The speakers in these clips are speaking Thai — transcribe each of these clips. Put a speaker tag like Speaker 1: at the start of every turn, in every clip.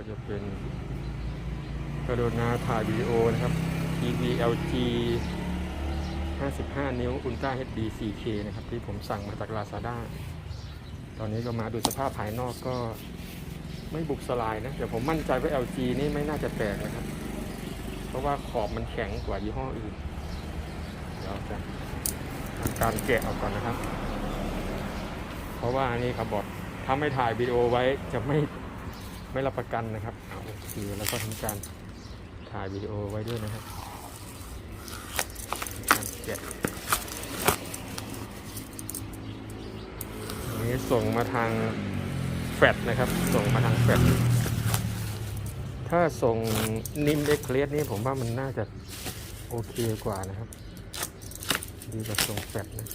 Speaker 1: ก็จะเป็นกรุณาถ่ายวิดีโอนะครับ TV LG 55 นิ้ว Ultra HD 4K นะครับ ที่ผมสั่งมาจาก Lazada ตอนนี้ก็มาดูสภาพภายนอกก็ไม่บุกสลายนะแต่ผมมั่นใจว่า LG นี่ไม่น่าจะแตกนะครับ เพราะว่าขอบมันแข็งกว่ายี่ห้ออื่นเดี๋ยวจะทำการแกะออกก่อนนะครับ เพราะว่านี่ครับบอกถ้าไม่ถ่ายวิดีโอไว้จะไม่ ไม่รับประกันนะครับโอเคแล้วก็ทำการถ่ายวิดีโอไว้ด้วยนะครับการแกะอันนี้ส่งมาทางแฟลชนะครับ ส่งมาทางแฟลชถ้าส่งนิมเอ็กเพลสนี่ผมว่ามันน่าจะโอเคกว่านะครับ ดีกว่าส่งแฟลชนะ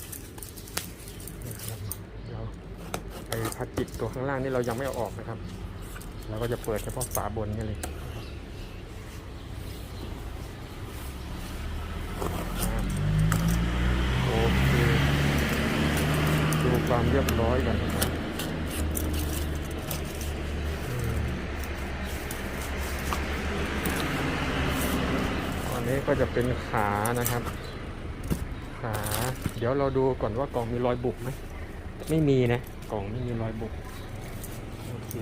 Speaker 1: นะครับเดี๋ยวไอ้พลาสติกตัวข้างล่างนี่เรายังไม่เอาออกนะครับ เราก็จะเปิดเฉพาะฝาบนนี่เลยโอเคดูความเรียบร้อยกันอันนี้ก็จะเป็นขานะครับ ขา เดี๋ยวเราดูก่อนว่ากล่องมีรอยบุบไหม ไม่มีนะ กล่องไม่มีรอยบุบ โอเค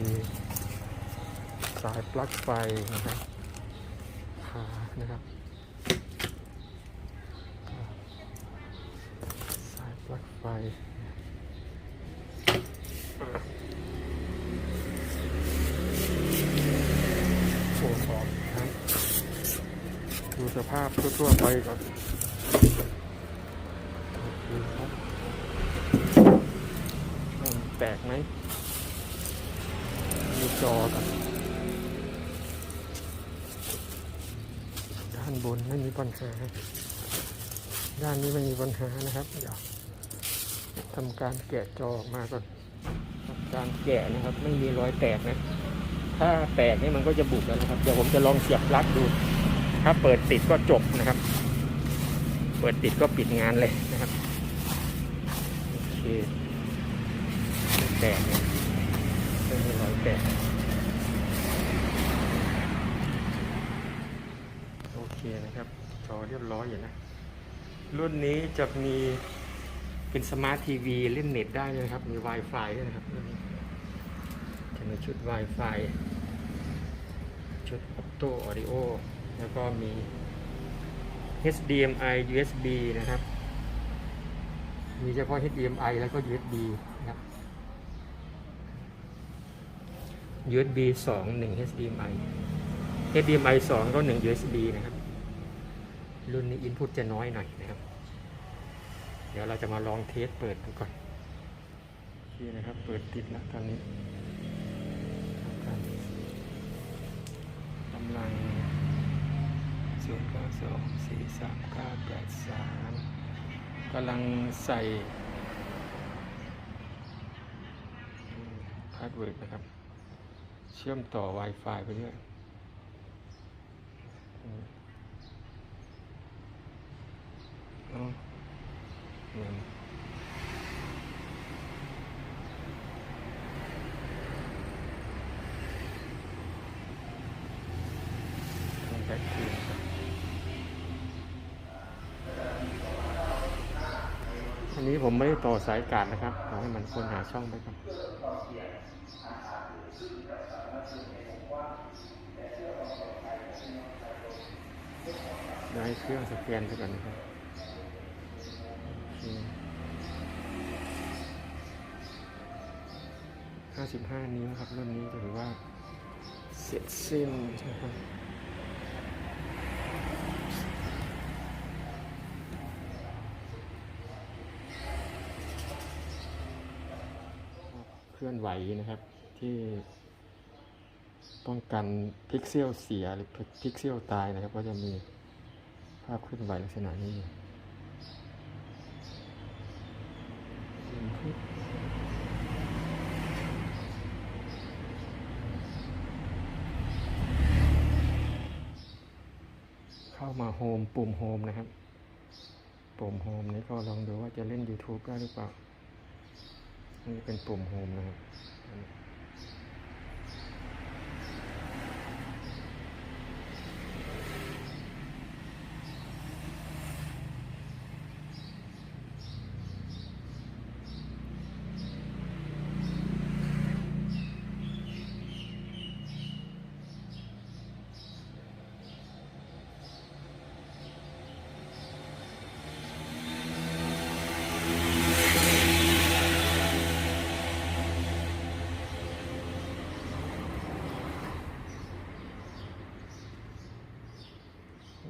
Speaker 1: สายปลั๊กไฟนะครับขานะครับสายปลั๊กไฟโอ้ขอบครับดูสภาพทั่วๆไปก่อนโอเคครับมันแตกไหมมีจอกับานบนไม่มีปัญหา ด้านนี้ไม่มีปัญหานะครับ เดี๋ยวทำการแกะจอออกมาก่อนทำการแกะนะครับ ไม่มีรอยแตกนะ ถ้าแตกนี่มันก็จะบุบแล้วนะครับ เดี๋ยวผมจะลองเสียบปลั๊กดู ถ้าเปิดติดก็จบนะครับ เปิดติดก็ปิดงานเลยนะครับ โอเค แตกเนี่ยไม่มีรอยแตกโอ เคนะครับจอเรียบร้อยอยู่นะ รุ่นนี้จะมีเป็นสมาร์ททีวีเล่นเน็ตได้เลยนะครับ มี Wi-Fi ด้วยนะครับ จะมีชุด Wi-Fi ชุด Opto Audio แล้วก็มี HDMI USB นะครับ มีเฉพาะ HDMI แล้วก็ USB นะครับ USB 2 1 HDMI HDMI 2 ก็ 1 USB นะครับ รุ่นนี้ input จะน้อยหน่อยนะครับ เดี๋ยวเราจะมาลองเทสเปิดดูก่อนโอเคนะครับ เปิดติดแล้วตอนนี้ทำการกำลังศูนย์เก้าสองสี่สามเก้าแปดสามกำลังใส่พาสเวิร์ดนะครับ เชื่อมต่อ Wi-Fi ไปด้วยอืมอ๋อเหมือนต้อง แบ็คคืนครับอันนี้ผมไม่ได้ต่อสายการนะครับขอให้มันค้นหาช่องไปครับได้เครื่องสแกนไปก่อนนะครับ ห้าสิบห้านิ้วครับ รุ่นนี้ถือว่า เสร็จสิ้นนะครับเคลื่อนไหวนะครับที่ป้องกันพิกเซลเสียหรือพิกเซลตายนะครับ ก็จะมีภาพเคลื่อนไหวลักษณะนี้อยู่ เข้ามาโฮมปุ่มโฮมนะครับ ปุ่มโฮมนี้ก็ลองดูว่าจะเล่น YouTube ได้หรือเปล่า นี่เป็นปุ่มโฮมนะครับ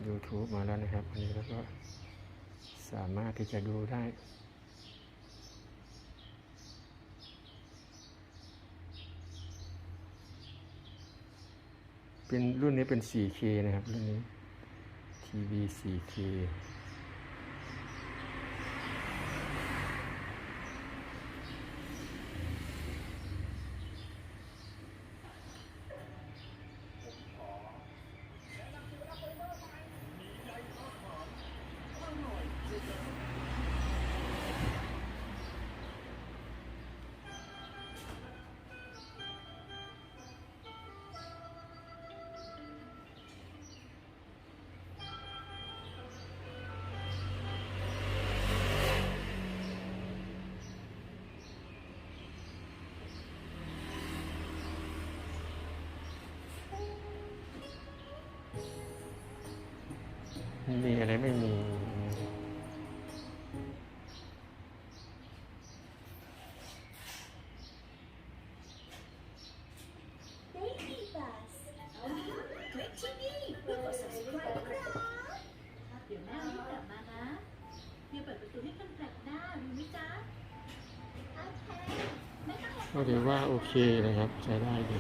Speaker 1: YouTube มาแล้วนะครับอันนี้แล้วก็สามารถที่จะดูได้เป็นรุ่นนี้เป็น 4K นะครับ รุ่นนี้
Speaker 2: ที
Speaker 3: วี
Speaker 2: 4K อเคไม่ต้อง
Speaker 1: ก็ถือว่าโอเคนะครับ ใช้ได้ดี